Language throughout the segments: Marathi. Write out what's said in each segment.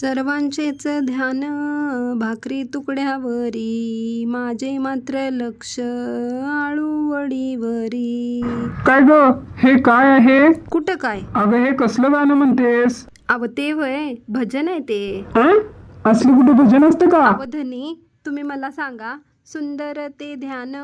सर्वांचेच ध्यान भाकरी तुकड्यावरी माझे मात्र लक्ष आळूवडीवरी. काय ग? हे काय आहे? कुठं काय? अगं हे कसलं गाणं म्हणतेस? अव ते वय भजन आहे ते. हं? असलं कुठं भजन असतं का? अवधनी तुम्ही मला सांगा सुंदर ते ध्यान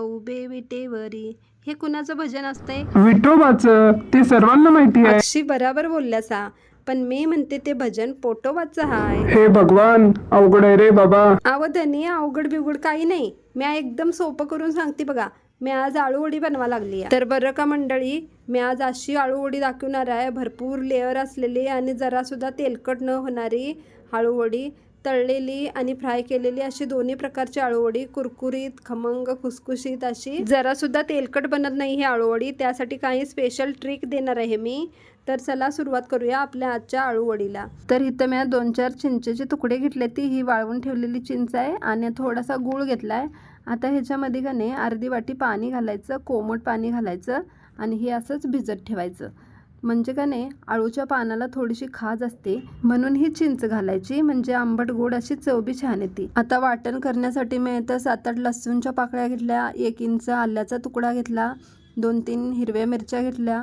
उभे विटेवरी हे कुणाचं भजन असतंय? विठोबाचं ते सर्वांना माहिती आहे. अक्षी बराबर बोलल्यासा. पण मी म्हणते ते भजन पोटोबाचं हाय. हे भगवान अवघड आहे रे बाबा. अवधनी अवघड बिवघड काही नाही. मी एकदम सोपं करून सांगते बघा. मी आज आळूवडी बनवा लागली आहे. तर बरं का मंडळी मी आज अशी आळूवडी दाखवणार आहे. भरपूर लेअर असलेली आणि जरासुद्धा तेलकट न होणारी आळूवडी तळलेली आणि फ्राय केलेली अशी दोन्ही प्रकारची आळूवडी कुरकुरीत खमंग खुसखुशीत अशी. जरासुद्धा तेलकट बनत नाही ही आळूवडी त्यासाठी काही स्पेशल ट्रिक देणार आहे मी. तर चला सुरुवात करूया आपल्या आजच्या आळूवडीला. तर इथं मी दोन चार चिंचेचे तुकडे घेतले ती ही वाळवून ठेवलेली चिंच आहे आणि थोडासा गूळ घेतला आहे आता ह्याच्यामध्ये का नाही अर्धी वाटी पाणी घालायचं कोमट पाणी घालायचं आणि हे असंच भिजत ठेवायचं. म्हणजे का नाही आळूच्या पानाला थोडीशी खाज असते म्हणून ही चिंच घालायची. म्हणजे आंबट गोड अशी चवबी छान येते. आता वाटण करण्यासाठी मी इथं सात आठ लसूणच्या पाकळ्या घेतल्या एक इंच आल्याचा तुकडा घेतला दोन तीन हिरव्या मिरच्या घेतल्या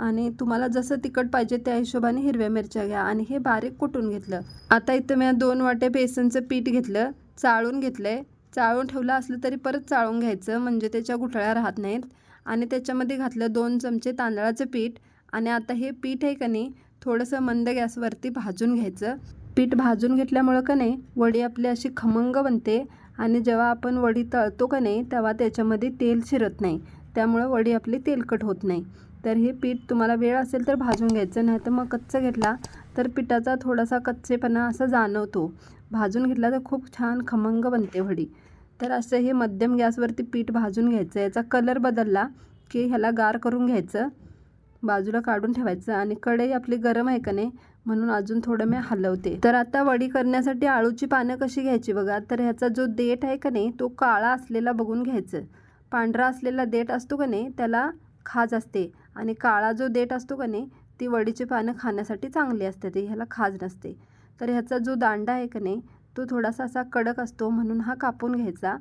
आणि तुम्हाला जसं तिखट पाहिजे त्या हिशोबाने हिरव्या मिरच्या घ्या. आणि हे बारीक कुटून घेतलं. आता इथं मी दोन वाटे बेसनचं पीठ घेतलं. चाळून घेतलंय. चाळून ठेवलं असलं तरी परत चाळून घ्यायचं. म्हणजे त्याच्या गुठळ्या राहत नाहीत. आणि त्याच्यामध्ये घातलं दोन चमचे तांदळाचं पीठ. आणि आता हे पीठ आहे का नाही थोडंसं मंद गॅसवरती भाजून घ्यायचं. पीठ भाजून घेतल्यामुळं का नाही वडी आपली अशी खमंग बनते. आणि जेव्हा आपण वडी तळतो का नाही तेव्हा त्याच्यामध्ये तेल शिरत नाही. त्यामुळं वडी आपली तेलकट होत नाही. तर हे पीठ तुम्हाला वेळ असेल तर भाजून घ्यायचं नाही तर मग कच्चं घेतला तर पिठाचा थोडासा कच्चेपणा असा जाणवतो. भाजून घेतला तर खूप छान खमंग बनते वडी. तर असं हे मध्यम गॅसवरती पीठ भाजून घ्यायचं. याचा कलर बदलला की ह्याला गार करून घ्यायचं. बाजूला काढून ठेवायचं आणि कढई आपली गरम आहे का नाही म्हणून अजून थोडं मी हलवते. तर आता वडी करण्यासाठी आळूची पानं कशी घ्यायची बघा. तर ह्याचा जो देठ आहे का नाही तो काळा असलेला बघून घ्यायचं. पांढरा असलेला देठ असतो का नाही त्याला खाज असते. आणि काळा जो देठ असतो का नाही ती वडीची पानं खाण्यासाठी चांगली असते ती ह्याला खाज नसते. तर ह्याचा जो दांडा आहे का नाही तो थोडासा असा कडक असतो म्हणून हा कापून घ्यायचा.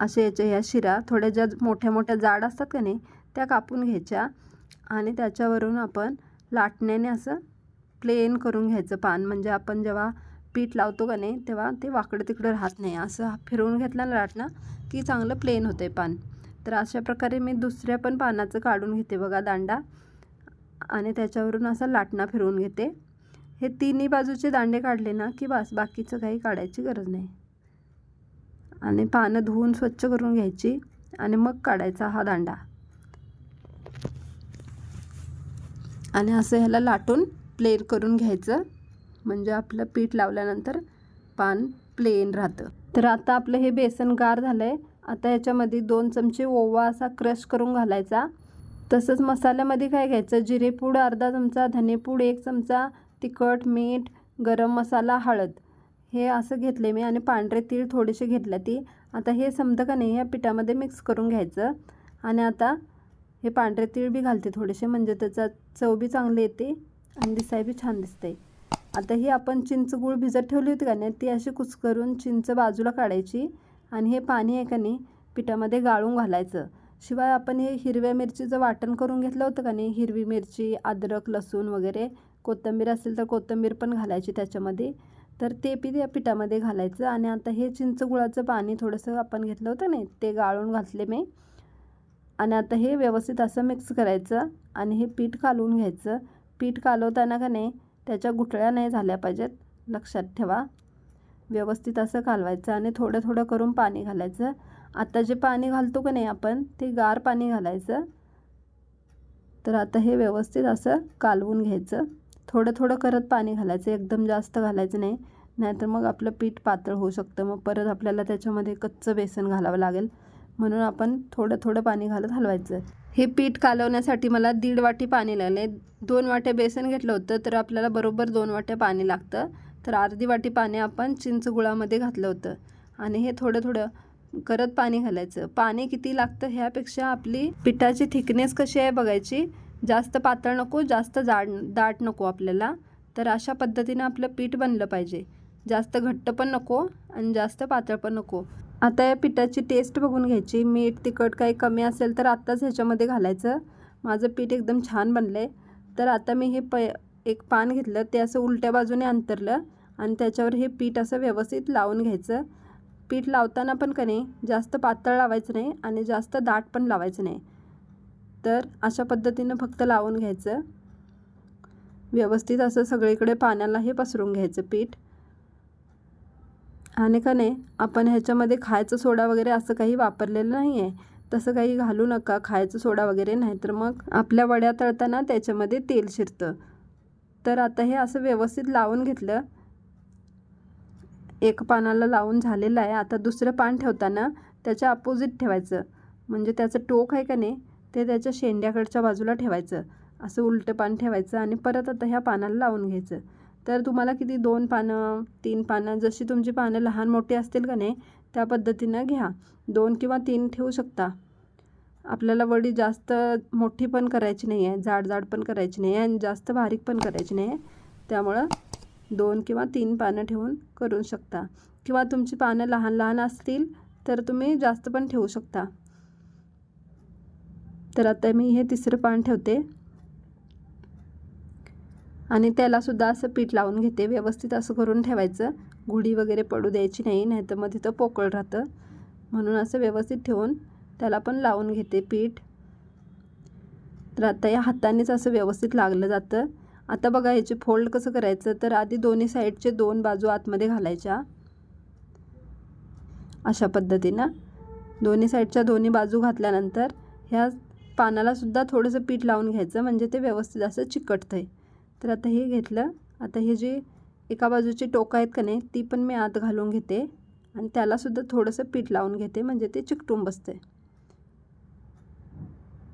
असे याच्या ह्या शिरा थोड्या ज्या मोठ्या मोठ्या जाड असतात का नाही त्या कापून घ्यायच्या. आणि त्याच्यावरून आपण लाटण्याने असं प्लेन करून घ्यायचं पान. म्हणजे आपण जेव्हा पीठ लावतो का नाही तेव्हा ते वाकडं तिकडं राहत नाही. असं फिरवून घेतलं लाटणं की चांगलं प्लेन होतं आहे पान. तर अशा प्रकारे मी दुसऱ्या पण पानाचं काढून घेते बघा दांडा. आणि त्याच्यावरून असा लाटणा फिरवून घेते. हे तिन्ही बाजूचे दांडे काढले ना की बस बाकीचं काही काढायची गरज नाही. आणि पानं धुवून स्वच्छ करून घ्यायची आणि मग काढायचा हा दांडा. आणि असं ह्याला लाटून प्लेन करून घ्यायचं. म्हणजे आपलं पीठ लावल्यानंतर पान प्लेन राहतं. तर आता आपलं हे बेसन गार झालं आहे आता याच्यामध्ये दोन चमचे ओवा असा क्रश करून घालायचा. तसंच मसाल्यामध्ये काय घ्यायचं? जिरेपूड अर्धा चमचा धनेपूड एक चमचा तिखट मीठ गरम मसाला हळद. हे असं घेतले मी आणि पांढरे तीळ थोडेसे घेतले ती. आता हे समजा का नाही? ह्या पिठामध्ये मिक्स करून घ्यायचं. आणि आता हे पांढरे तीळ बी घालते थोडेसे म्हणजे त्याचा चव बी चांगली येते आणि दिसाय बी छान दिसते आता ही आपण चिंच गूळ भिजत ठेवली होती का नाही? ती अशी कुचकरून चिंच बाजूला काढायची. आणि हे पाणी आहे का नाही पिठामध्ये गाळून घालायचं. शिवाय आपण हे हिरव्या मिरचीचं वाटण करून घेतलं होतं का नाही हिरवी मिरची अद्रक लसूण वगैरे कोथिंबीर असेल तर कोथिंबीर पण घालायची त्याच्यामध्ये. तर ते पी त्या पिठामध्ये घालायचं आणि आता हे चिंच गुळाचं पाणी थोडंसं आपण घेतलं होतं नाही ते गाळून घातले मी. आणि आता हे व्यवस्थित असं मिक्स करायचं आणि हे पीठ कालवून घ्यायचं. पीठ कालवताना का नाही त्याच्या गुठळ्या नाही झाल्या पाहिजेत. लक्षात ठेवा. व्यवस्थित असं कालवायचं आणि थोडं थोडं करून पाणी घालायचं. आता जे पाणी घालतो का नाही आपण ते गार पाणी घालायचं. तर आता हे व्यवस्थित असं कालवून घ्यायचं. थोडं थोडं करत पाणी घालायचं एकदम जास्त घालायचं नाही. नाहीतर मग आपलं पीठ पातळ होऊ शकतं. मग परत आपल्याला त्याच्यामध्ये कच्चं बेसन घालावं लागेल. म्हणून आपण थोडं थोडं पाणी घालत हलवायचं. हे पीठ कालवण्यासाठी मला दीड वाटी पाणी लागले दोन वाट्या बेसन घेतलं होतं तर आपल्याला बरोबर दोन वाट्या पाणी लागतं. तर अर्धी वाटी पाणी आपण चिंचगुळामध्ये घातलं होतं. आणि हे थोडं थोडं करत पाणी घालायचं. पाणी किती लागतं ह्यापेक्षा आपली पिठाची थिकनेस कशी आहे बघायची. जास्त पातळ नको जास्त जाड दाट नको आपल्याला. तर अशा पद्धतीनं आपलं पीठ बनलं पाहिजे. जास्त घट्ट पण नको आणि जास्त पातळ पण नको. आता या पिठाची टेस्ट बघून घ्यायची. मीठ तिखट काही कमी असेल तर आत्ताच ह्याच्यामध्ये घालायचं. माझं पीठ एकदम छान बनलं आहे तर आता मी हे प एक पान घेतलं ते असं उलट्या बाजूने अंतरलं आणि त्याच्यावर हे पीठ असं व्यवस्थित लावून घ्यायचं. पीठ लावताना पण का नाही जास्त पातळ लावायचं नाही आणि जास्त दाट पण लावायचं नाही. तर अशा पद्धतीनं फक्त लावून घ्यायचं. व्यवस्थित असं सगळीकडे पाण्याला हे पसरून घ्यायचं पीठ. आणि का नाही आपण ह्याच्यामध्ये खायचं सोडा वगैरे असं काही वापरलेलं नाही आहे तसं काही घालू नका खायचं सोडा वगैरे नाही तर मग आपल्या वड्या तळताना त्याच्यामध्ये तेल शिरतं. तर आता हे असं व्यवस्थित लावून घेतलं. एक पानाला लावून झालेलं आहे. आता दुसरं पान ठेवताना त्याच्या अपोजिट ठेवायचं. म्हणजे त्याचं टोक आहे का नाही ते त्याच्या शेंड्याकडच्या बाजूला ठेवायचं. असं उलटं पान ठेवायचं आणि परत आता ह्या पानाला लावून घ्यायचं. तर तुम्हाला किती दोन पानं तीन पानं जशी तुमची पानं लहान मोठी असतील का नाही त्या पद्धतीनं घ्या. दोन किंवा तीन ठेवू शकता. आपल्याला वडी जास्त मोठी पण करायची नाही आहे जाड जाड पण करायची नाही आहे आणि जास्त बारीक पण करायची नाही आहे त्यामुळं दोन किंवा तीन पानं ठेवून करू शकता. किंवा तुमची पानं लहान लहान असतील तर तुम्ही जास्त पण ठेवू शकता. तर आता मी हे तिसरं पान ठेवते. आणि त्यालासुद्धा असं पीठ लावून घेते. व्यवस्थित असं करून ठेवायचं. गुढी वगैरे पडू द्यायची नाही नाही तर मग तिथं पोकळ राहतं. म्हणून असं व्यवस्थित ठेवून त्याला पण लावून घेते पीठ. तर आता या हातानेच असं व्यवस्थित लागलं जातं. आता बघा ह्याचे फोल्ड कसं करायचं? तर आधी दोन्ही साईडचे दोन बाजू आतमध्ये घालायच्या. अशा पद्धतीनं. दोन्ही साईडच्या दोन्ही बाजू घातल्यानंतर ह्या पानालासुद्धा थोडंसं पीठ लावून घ्यायचं म्हणजे ते व्यवस्थित असं चिकटतं आहे तर आता हे घेतलं. आता हे जे एका बाजूची टोकं आहेत का नाही ती पण मी आत घालून घेते. आणि त्यालासुद्धा थोडंसं पीठ लावून घेते म्हणजे ते चिकटून बसते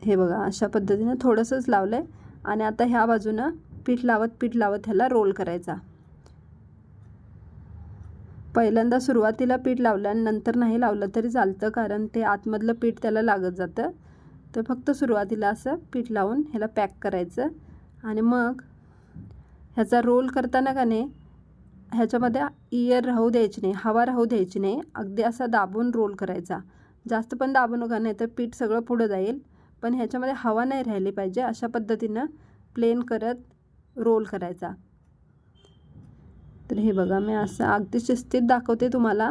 हे बघा अशा पद्धतीनं थोडंसंच लावलं आहे आणि आता ह्या बाजूनं पीठ लावत पीठ लावत ह्याला रोल करायचा. पहिल्यांदा सुरुवातीला पीठ लावलं आणि नंतर नाही लावलं तरी चालतं कारण ते आतमधलं पीठ त्याला लागत जातं. तर फक्त सुरुवातीला असं पीठ लावून ह्याला पॅक करायचं. आणि मग ह्याचा रोल करताना का नाही ह्याच्यामध्ये इयर राहू द्यायची नाही हवा राहू द्यायची नाही. अगदी असा दाबून रोल करायचा. जास्त पण दाबू नका नाही तर पीठ सगळं पुढं जाईल. पण ह्याच्यामध्ये हवा नाही राहिली पाहिजे अशा पद्धतीनं प्लेन करत रोल करायचा. तर हे बघा मी असं अगदी शिस्तीत दाखवते तुम्हाला.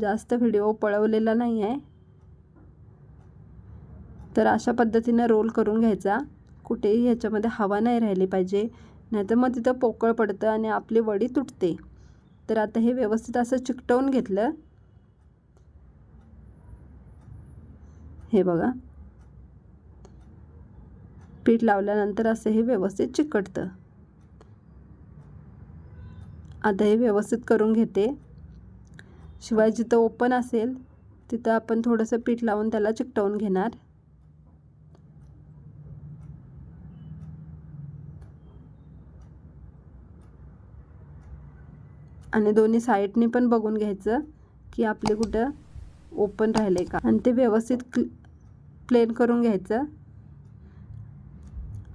जास्त व्हिडिओ पळवलेला नाही आहे तर अशा पद्धतीनं रोल करून घ्यायचा. कुठेही ह्याच्यामध्ये हवा नाही राहिली पाहिजे. नाहीतर मग तिथं पोकळ पडतं आणि आपली वडी तुटते. तर आता हे व्यवस्थित असं चिकटवून घेतलं. हे बघा. पीठ लावल्यानंतर असं हे व्यवस्थित चिकटतं. आता हे व्यवस्थित करून घेते. शिवाय जिथं ओपन असेल तिथं आपण थोडंसं पीठ लावून त्याला चिकटवून घेणार. आणि दोन्ही साईडने पण बघून घ्यायचं की आपले कुठं ओपन राहिले का. आणि ते व्यवस्थित क्ल प्लेन करून घ्यायचं.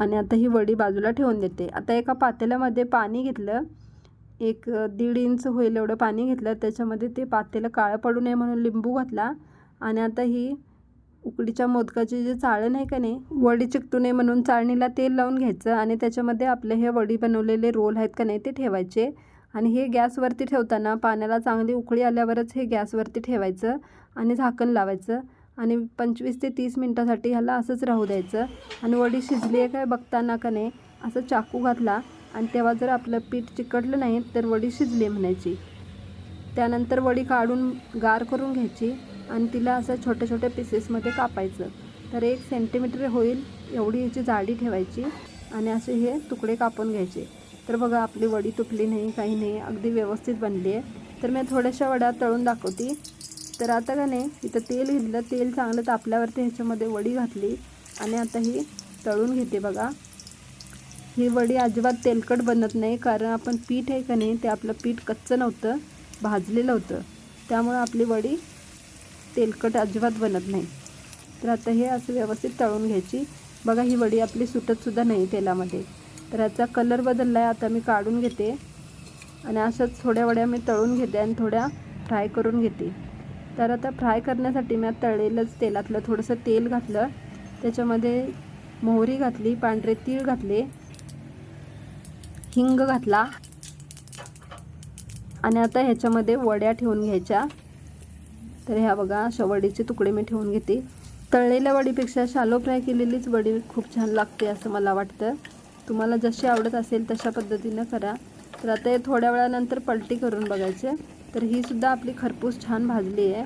आणि आता ही वडी बाजूला ठेवून देते. आता एका पातेल्यामध्ये पाणी घेतलं एक दीड इंच होईल एवढं पाणी घेतलं त्याच्यामध्ये ते पातेलं काळं पडू नये म्हणून लिंबू घातला आणि आता ही उकडीच्या मोदकाची जे चाळण आहे का नाही वडी चिकटू नये म्हणून चाळणीला तेल लावून घ्यायचं आणि त्याच्यामध्ये आपले हे वडी बनवलेले रोल आहेत का नाही ते ठेवायचे. आणि हे गॅसवरती ठेवताना पाण्याला चांगली उकळी आल्यावरच हे गॅसवरती ठेवायचं आणि झाकण लावायचं. आणि पंचवीस ते तीस मिनटासाठी ह्याला असंच राहू द्यायचं. आणि वडी शिजली आहे काय बघताना का नाही असं चाकू घातला आणि तेव्हा जर आपलं पीठ चिकटलं नाही तर वडी शिजली म्हणायची. त्यानंतर वडी काढून गार करून घ्यायची आणि तिला असं छोट्या छोट्या पीसेसमध्ये कापायचं. तर एक सेंटीमीटर होईल एवढी ह्याची जाडी ठेवायची आणि असे हे तुकडे कापून घ्यायचे. तर बघा आपली वडी तुटली नाही काही नाही अगदी व्यवस्थित बनली आहे. तर मी थोड्याशा वड्या तळून दाखवते. तर आता का नाही इथं तेल घेतलं. तेल चांगलं तापल्यावरती ह्याच्यामध्ये वडी घातली आणि आता ही तळून घेते बघा. ही वडी अजिबात तेलकट बनत नाही कारण आपण पीठ आहे का नाही ते आपलं पीठ कच्चं नव्हतं भाजलेलं होतं. त्यामुळं आपली वडी तेलकट अजिबात बनत नाही. तर आता हे असं व्यवस्थित तळून घ्यायची. बघा ही वडी आपली सुटतसुद्धा नाही तेलामध्ये. तर ह्याचा कलर बदलला आहे आता मी काढून घेते. आणि अशाच थोड्या वड्या मी तळून घेते आणि थोड्या फ्राय करून घेते. तर आता फ्राय करण्यासाठी मी तळलेलंच तेलातलं थोडंसं तेल घातलं. त्याच्यामध्ये मोहरी घातली पांढरे तीळ घातले हिंग घातला. आणि आता ह्याच्यामध्ये वड्या ठेवून घ्यायच्या. तर ह्या बघा अशा वडीचे तुकडे मी ठेवून घेते. तळलेल्या वडीपेक्षा शालो फ्राय केलेलीच वडी खूप छान लागते असं मला वाटतं. तुम्हाला जशी आवडत असेल तशा पद्धतीनं करा. तर आता हे थोड्या वेळानंतर पलटी करून बघायचे. तर ही सुद्धा आपली खरपूस छान भाजली आहे.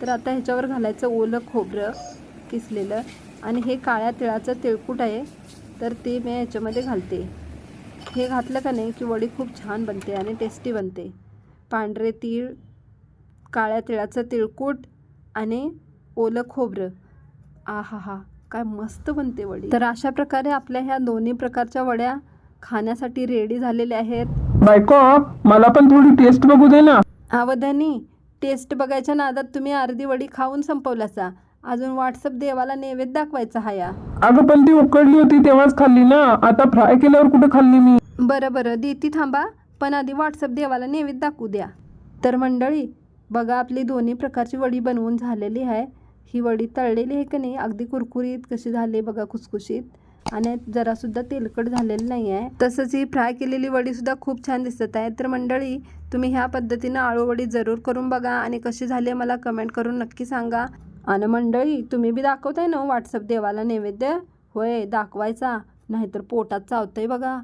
तर आता ह्याच्यावर घालायचं ओलं खोबरं किसलेलं आणि हे काळ्या तिळाचं तिळकूट आहे. तर ते मी ह्याच्यामध्ये घालते. हे घातलं का नाही की वडी खूप छान बनते आणि टेस्टी बनते. पांढरे तीळ काळ्या तिळाचं तिळकूट आणि ओलं खोबरं. आ हा हा काय मस्त बनते वडी. तर अशा प्रकारे आपल्या ह्या दोन्ही प्रकारच्या वड्या खाण्यासाठी रेडी झालेल्या आहेत. बायको मला पण थोडी टेस्ट बघू दे ना. अवधानी टेस्ट बघायच्या नादात तुम्ही अर्धी वडी खाऊन संपवलासा. अजून व्हॉट्सअप देवाला नैवेद्य दाखवायचा हा या अगं पण ती उकडली होती तेव्हाच खाल्ली ना. आता फ्राय केल्यावर कुठे खाल्ली मी? बरं बरं देती थांबा. पण आधी व्हॉट्सअप देवाला नैवेद्य दाखवू द्या. तर मंडळी बघा आपली दोन्ही प्रकारची वडी बनवून झालेली आहे. ही वडी तळलेली आहे का नाही? अगदी कुरकुरीत कशी झाली बघा खुसखुशीत. आणि जरासुद्धा तेलकट झालेलं नाही आहे तसंच ही फ्राय केलेली वडीसुद्धा खूप छान दिसत आहे. तर मंडळी तुम्ही ह्या पद्धतीनं आळूवडी जरूर करून बघा आणि कशी झाली मला कमेंट करून नक्की सांगा. आणि मंडळी तुम्ही बी दाखवताय ना हो व्हॉट्सअप देवाला नैवेद्य? होय दाखवायचा. नाहीतर पोटात चावतंय बघा.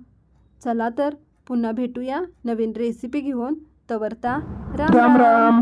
चला तर पुन्हा भेटूया नवीन रेसिपी घेऊन. तवरता राम राम.